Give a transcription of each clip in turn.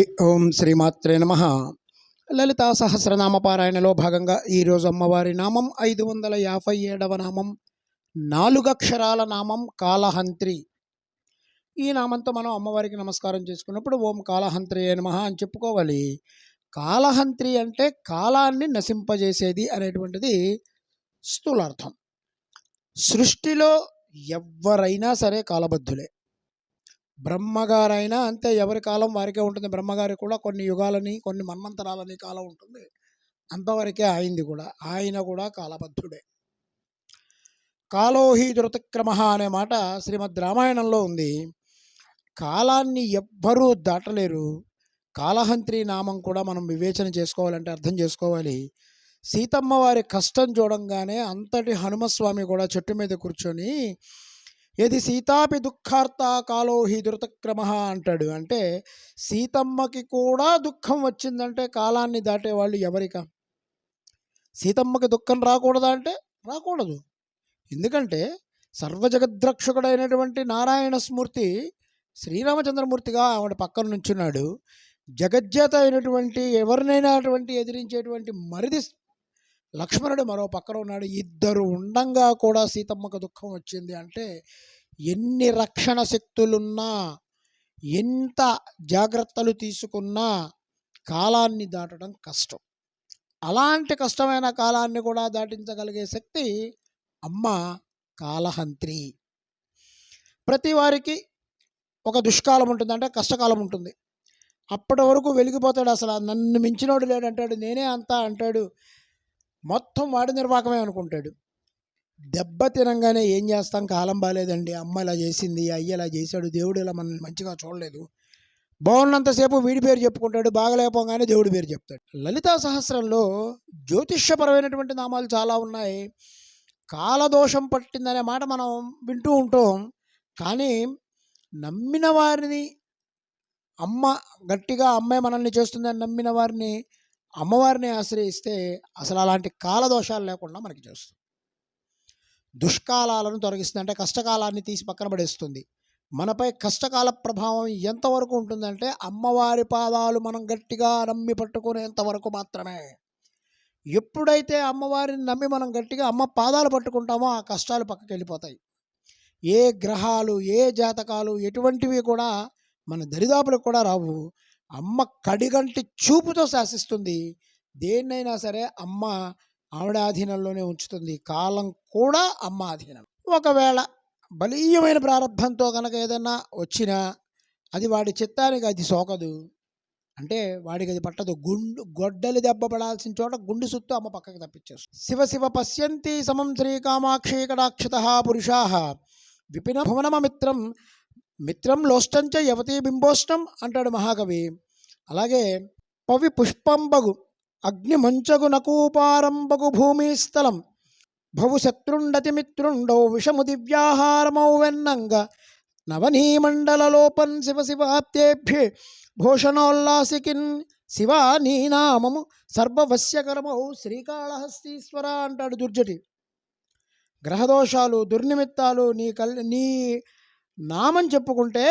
హరి ఓం శ్రీమాత్రే నమ. లలితా సహస్రనామ పారాయణలో భాగంగా ఈరోజు అమ్మవారి నామం ఐదు వందల యాభై ఏడవ నామం నాలుగక్షరాల నామం కాలహంత్రి ఈ నామంతో మనం అమ్మవారికి నమస్కారం చేసుకున్నప్పుడు ఓం కాలహంత్రి నమ అని చెప్పుకోవాలి. కాలహంత్రి అంటే కాలాన్ని నశింపజేసేది అనేటువంటిది స్థూలార్థం. సృష్టిలో ఎవరైనా సరే కాలబద్ధులే. బ్రహ్మగారైనా అంతే ఎవరి కాలం వారికే ఉంటుంది. బ్రహ్మగారి కూడా కొన్ని యుగాలని కొన్ని మన్మంతరాలని కాలం ఉంటుంది. అంతవరకే ఆయింది కూడా. ఆయన కూడా కాలబద్ధుడే. కాలోహి ధృతక్రమ అనే మాట శ్రీమద్ రామాయణంలో ఉంది. కాలాన్ని ఎవ్వరూ దాటలేరు. కాలహంత్రి నామం కూడా మనం వివేచన చేసుకోవాలంటే అర్థం చేసుకోవాలి. సీతమ్మ వారి కష్టం చూడంగానే అంతటి హనుమస్వామి కూడా చెట్టు మీద కూర్చొని ఏది సీతాపి దుఃఖార్త కాలో హి ధృతక్రమ అంటాడు. అంటే సీతమ్మకి కూడా దుఃఖం వచ్చిందంటే కాలాన్ని దాటే వాళ్ళు ఎవరిక? సీతమ్మకి దుఃఖం రాకూడదా అంటే రాకూడదు. ఎందుకంటే సర్వజగద్రక్షకుడైనటువంటి నారాయణ స్మూర్తి శ్రీరామచంద్రమూర్తిగా ఆవిడ పక్కన నుంచున్నాడు. జగజ్జేత అయినటువంటి ఎవరినైనా అటువంటి ఎదిరించేటువంటి మరిది లక్ష్మణుడు మరో పక్కన ఉన్నాడు. ఇద్దరు ఉండంగా కూడా సీతమ్మకు దుఃఖం వచ్చింది అంటే ఎన్ని రక్షణ శక్తులున్నా ఎంత జాగ్రత్తలు తీసుకున్నా కాలాన్ని దాటడం కష్టం. అలాంటి కష్టమైన కాలాన్ని కూడా దాటించగలిగే శక్తి అమ్మ కాలహంత్రి ప్రతి వారికి ఒక దుష్కాలం ఉంటుంది. అంటే కష్టకాలం ఉంటుంది. అప్పటి వరకు వెలిగిపోతాడు అసలు. నన్ను మించినోడు లేడంటాడు. నేనే అంతా అంటాడు. మొత్తం వాడి నిర్వాహకమే అనుకుంటాడు. దెబ్బ తినంగానే ఏం చేస్తాం? కాలం బాగాలేదండి అమ్మ ఇలా చేసింది అయ్య ఇలా చేశాడు దేవుడు ఇలా మనల్ని మంచిగా చూడలేదు. బాగున్నంతసేపు వీడి పేరు చెప్పుకుంటాడు బాగలేకపోగానే దేవుడి పేరు చెప్తాడు. లలితా సహస్రంలో జ్యోతిష్యపరమైనటువంటి నామాలు చాలా ఉన్నాయి. కాలదోషం పట్టిందనే మాట మనం వింటూ ఉంటాం. కానీ నమ్మిన వారిని అమ్మ గట్టిగా అమ్మే మనల్ని చేస్తుందని నమ్మిన వారిని అమ్మవారిని ఆశ్రయిస్తే అసలు అలాంటి కాలదోషాలు లేకుండా మనకి చేస్తుంది. దుష్కాలాలను తొలగిస్తుంది అంటే కష్టకాలాన్ని తీసి పక్కన పడేస్తుంది. మనపై కష్టకాల ప్రభావం ఎంతవరకు ఉంటుందంటే అమ్మవారి పాదాలు మనం గట్టిగా నమ్మి పట్టుకునేంత వరకు మాత్రమే. ఎప్పుడైతే అమ్మవారిని నమ్మి మనం గట్టిగా అమ్మ పాదాలు పట్టుకుంటామో ఆ కష్టాలు పక్కకి వెళ్ళిపోతాయి. ఏ గ్రహాలు ఏ జాతకాలు ఎటువంటివి కూడా మన దరిదాపులకు కూడా రావు. అమ్మ కడిగంటి చూపుతో శాసిస్తుంది. దేన్నైనా సరే అమ్మ ఆవిడ ఆధీనంలోనే ఉంచుతుంది. కాలం కూడా అమ్మ ఆధీనం. ఒకవేళ బలీయమైన ప్రారంభంతో కనుక ఏదైనా వచ్చినా అది వాడి చిత్తానికి అది సోకదు. అంటే వాడికి అది పట్టదు. గుండు గొడ్డలి దెబ్బ పడాల్సిన చోట గుండు సుత్తు అమ్మ పక్కకి తప్పించేస్తుంది. శివ శివ పశ్యంతి సమం శ్రీ కామాక్షి కటాక్షత పురుషా. విపిన భువనమమిత్రం మిత్రం లోష్టంచ యవతీ బింబోష్టం అంటాడు మహాకవి. అలాగే పవి పుష్పంబగు అగ్ని మంచగు నకూపారంబగు భూమి స్థలం భవు శత్రుండతి మిత్రుండౌ విషము దివ్యాహారమౌ వెన్నంగ నవనీమండలలోపన్ శివ శివాప్తేభ్యే భూషణోల్లాసికిన్ శివ నీ నామము సర్వవశ్యకరమౌ శ్రీకాళహస్తీశ్వర అంటాడు దుర్జటి. గ్రహదోషాలు దుర్నిమిత్తాలు నీ కల్ నీ నామం చెప్పుకుంటే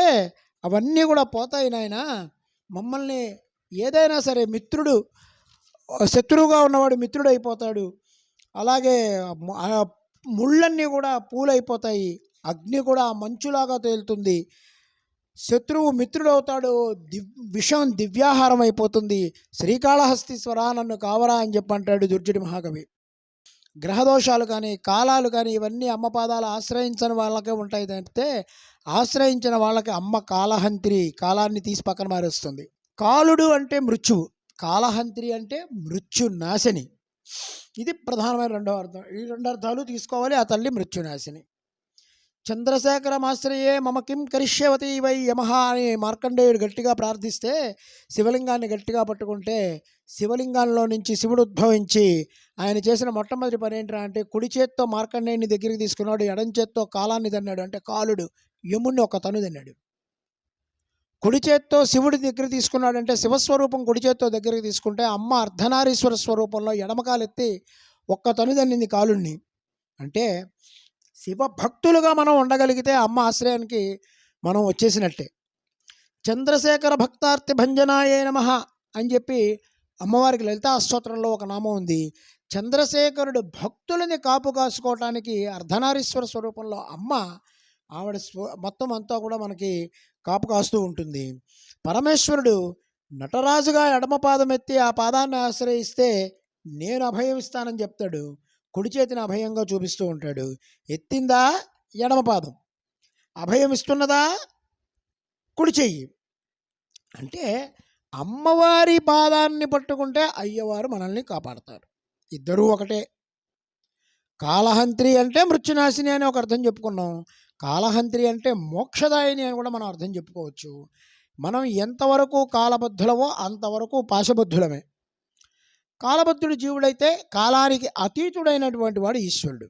అవన్నీ కూడా పోతాయి నాయన. మమ్మల్ని ఏదైనా సరే మిత్రుడు శత్రువుగా ఉన్నవాడు మిత్రుడు అయిపోతాడు అలాగే ముళ్ళన్నీ కూడా పూలైపోతాయి. అగ్ని కూడా మంచులాగా తేలుతుంది. శత్రువు మిత్రుడు అవుతాడు దివ్ విషం దివ్యాహారం అయిపోతుంది శ్రీకాళహస్తీశ్వర నన్ను కావరా అని చెప్పి అంటాడు మహాకవి. గ్రహదోషాలు కానీ కాలాలు కానీ ఇవన్నీ అమ్మ పాదాలు ఆశ్రయించని వాళ్ళకే ఉంటాయి అంటే ఆశ్రయించిన వాళ్ళకి అమ్మ కాలహంత్రి కాలాన్ని తీసి పక్కన మారుస్తుంది. కాలుడు అంటే మృత్యువు. కాలహంత్రి అంటే మృత్యు నాశని ఇది ప్రధానమైన రెండవ అర్థం. ఈ రెండు అర్థాలు తీసుకోవాలి ఆ తల్లి మృత్యునాశిని. చంద్రశేఖరమాశ్రయే మమ కిం కరిష్యవతి వై యమహ అని మార్కండేయుడు గట్టిగా ప్రార్థిస్తే శివలింగాన్ని గట్టిగా పట్టుకుంటే శివలింగంలో నుంచి శివుడు ఉద్భవించి ఆయన చేసిన మొట్టమొదటి పని ఏంటంటే అంటే కుడి చేత్తో మార్కండేయుని దగ్గరికి తీసుకున్నాడు ఎడం చేత్తో కాలాన్ని తన్నాడు. అంటే కాలుడు యముణ్ణి ఒక తను తిన్నాడు. కుడి చేత్తో శివుడి దగ్గర తీసుకున్నాడంటే శివస్వరూపం కుడి చేత్తో దగ్గరికి తీసుకుంటే అమ్మ అర్ధనారీశ్వర స్వరూపంలో ఎడమకాలెత్తి ఒక్క తను తన్నింది కాలుణ్ణి అంటే శివ భక్తులుగా మనం ఉండగలిగితే అమ్మ ఆశ్రయానికి మనం వచ్చేసినట్టే. చంద్రశేఖర భక్తార్తి భంజనాయే నమ అని చెప్పి అమ్మవారికి లలితా స్తోత్రంలో ఒక నామం ఉంది. చంద్రశేఖరుడు భక్తులని కాపు కాసుకోవటానికి అర్ధనారీశ్వర స్వరూపంలో అమ్మ ఆవిడ స్వ మొత్తం అంతా కూడా మనకి కాపు కాస్తూ ఉంటుంది. పరమేశ్వరుడు నటరాజుగా ఎడమ పాదం ఎత్తి ఆ పాదాన్ని ఆశ్రయిస్తే నేను అభయమిస్తానని చెప్తాడు. కుడి చేతిని అభయంగా చూపిస్తూ ఉంటాడు. ఎత్తిందా? ఎడమ పాదం. అభయం ఇస్తున్నదా? కుడి చెయ్యి. అంటే అమ్మవారి పాదాన్ని పట్టుకుంటే అయ్యవారు మనల్ని కాపాడతారు. ఇద్దరూ ఒకటే. కాలహంత్రి అంటే మృత్యునాశిని అని ఒక అర్థం చెప్పుకున్నాం. కాలహంత్రి అంటే మోక్షదాయిని అని కూడా మనం అర్థం చెప్పుకోవచ్చు. మనం ఎంతవరకు కాలబద్ధులమో అంతవరకు పాశబద్ధులమే. కాలబద్ధుడు జీవుడైతే కాలానికి అతీతుడైనటువంటి వాడు ఈశ్వరుడు.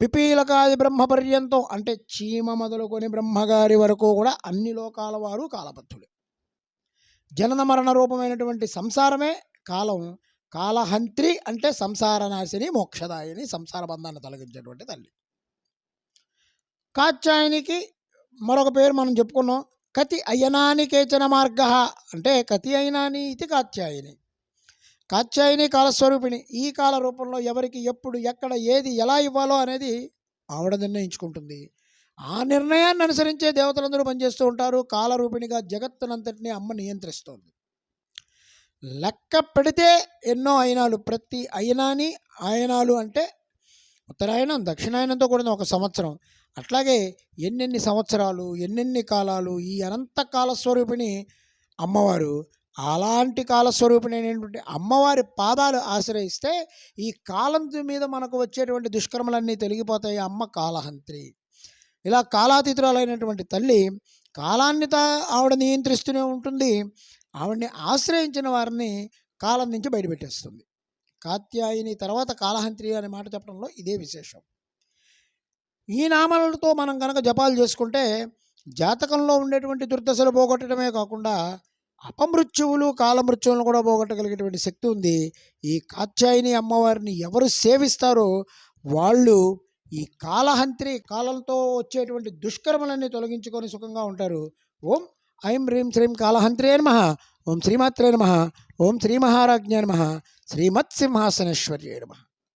పిపీలకాది బ్రహ్మ పర్యంతం అంటే చీమ మొదలుకొని బ్రహ్మగారి వరకు కూడా అన్ని లోకాల వారు కాలబద్ధుడు జనన మరణ రూపమైనటువంటి సంసారమే కాలం. కాలహంత్రి అంటే సంసార నాశిని మోక్షదాయిని సంసార బంధాన్ని తొలగించేటువంటి తల్లి. కాత్యాయనికి మరొక పేరు మనం చెప్పుకున్నాం. కతి అయనాని కేచన మార్గ అంటే కతి అయినాని ఇది కాత్యాయని. కాత్యాయని కాలస్వరూపిణి ఈ కాల రూపంలో ఎవరికి ఎప్పుడు ఎక్కడ ఏది ఎలా ఇవ్వాలో అనేది ఆవిడ నిర్ణయించుకుంటుంది. ఆ నిర్ణయాన్ని అనుసరించే దేవతలందరూ పనిచేస్తూ ఉంటారు. కాలరూపిణిగా జగత్తునంతటిని అమ్మ నియంత్రిస్తోంది. లెక్క పెడితే ఎన్నో అయనాలు. ప్రతి అయనాని ఆయనాలు అంటే ఉత్తరాయణం దక్షిణాయనంతో కూడిన ఒక సంవత్సరం. అట్లాగే ఎన్నెన్ని సంవత్సరాలు ఎన్నెన్ని కాలాలు ఈ అనంత కాల స్వరూపిణి అమ్మవారు అలాంటి కాలస్వరూపిణి అమ్మవారి పాదాలు ఆశ్రయిస్తే ఈ కాలం మీద మనకు వచ్చేటువంటి దుష్కర్మలన్నీ తొలగిపోతాయి. అమ్మ కాలహంత్రి. ఇలా కాలాతీతురాలైనటువంటి తల్లి కాలాన్ని తా ఆవిడ నియంత్రిస్తూనే ఉంటుంది. ఆవిడని ఆశ్రయించిన వారిని కాలం నుంచి బయటపెట్టేస్తుంది. కాత్యాయిని తర్వాత కాలహంత్రి అనే మాట చెప్పడంలో ఇదే విశేషం. ఈ నామాలతో మనం కనుక జపాలు చేసుకుంటే జాతకంలో ఉండేటువంటి దుర్దశలు పోగొట్టడమే కాకుండా అపమృత్యువులు కాలమృత్యువులను కూడా పోగొట్టగలిగేటువంటి శక్తి ఉంది. ఈ కాత్యాయని అమ్మవారిని ఎవరు సేవిస్తారో వాళ్ళు ఈ కాలహంత్రి కాలంతో వచ్చేటువంటి దుష్కర్మలన్నీ తొలగించుకొని సుఖంగా ఉంటారు. ఓం ఐం హ్రీం శ్రీం కాలహంత్రే నమ. ఓం శ్రీమాత్రే నమ. ఓం శ్రీ మహారాజ్ఞ నమ. శ్రీమత్సింహాసనేశ్వర్యే నమ.